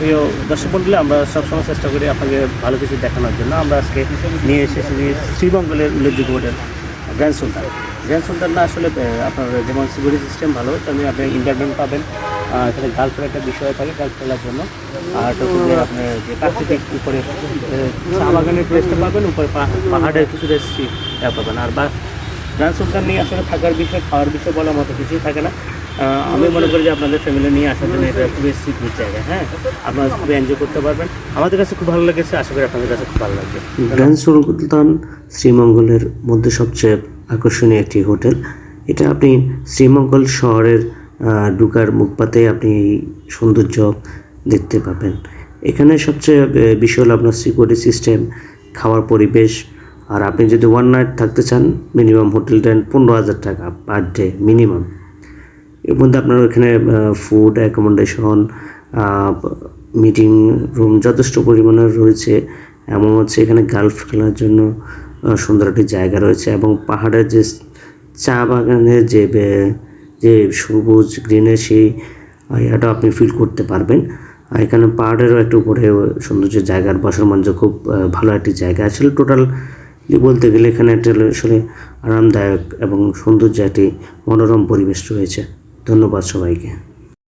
প্রিয় দর্শক মন্ডলী, আমরা সবসময় চেষ্টা করি আপনাকে ভালো কিছু দেখানোর জন্য। আমরা আজকে নিয়ে এসেছি শ্রীমঙ্গলের উল্লেখযোগ্য হোটেল গ্র্যান্ড সুলতান। গ্র্যান্ড সুলতানটা আসলে আপনার যেমন সিকিউরিটি সিস্টেম ভালো, তেমনি আপনি ইন্টারনেট পাবেন এখানে গার্লফ্রেন্ড একটা বিষয় থাকে গার্ল খেলার জন্য। আর হচ্ছে যে প্রাকৃতিক উপরে চা বাগানের প্লেসটা পাবেন, উপরে পাহাড়ের কিছু রেসি পাবেন। আর বা গ্র্যান্ড সুলতান নিয়ে আসলে থাকার বিষয়, খাওয়ার বিষয় বলার মতো কিছুই থাকে না। আমি মনে করি যে আপনাদের ফ্যামিলি নিয়ে আসার জন্য এটা খুবই সিকিউর জায়গা হ্যাঁ? আপনারা খুবই এনজয় করতে পারবেন। আমাদের কাছে খুব ভালো লেগেছে, আশা করি আপনাদের কাছে খুব ভালো লাগবে। গ্র্যান্ড সুলতান শ্রীমঙ্গলের মধ্যে সবচেয়ে আকর্ষণীয় একটি হোটেল। এটা আপনি শ্রীমঙ্গল শহরের ঢুকার মুখপাতে আপনি এই সৌন্দর্য দেখতে পাবেন। এখানে সবচেয়ে বিষয় হলো আপনার সিকিউরিটি সিস্টেম খাওয়ার পরিবেশ, আর আপনি যদি ওয়ান নাইট থাকতে চান মিনিমাম হোটেল রেন্ট পনেরো হাজার টাকা পার ডে মিনিমাম এর মধ্যে আপনার ওখানে ফুড অ্যাকোমোডেশন মিটিং রুম যথেষ্ট পরিমাণে রয়েছে। এমন হচ্ছে এখানে গালফ খেলার জন্য সুন্দর একটি জায়গা রয়েছে এবং পাহাড়ের যে চা বাগানের যে যে সবুজ গ্রিনের সেই ইয়াটা আপনি ফিল করতে পারবেন। এখানে পাহাড়েরও একটু উপরে সৌন্দর্য জায়গার বসার মঞ্চ খুব ভালো একটি জায়গা। আসলে টোটাল বলতে গেলে এখানে একটা আসলে আরামদায়ক এবং সৌন্দর্য একটি মনোরম পরিবেশ রয়েছে। ধন্যবাদ সবাইকে।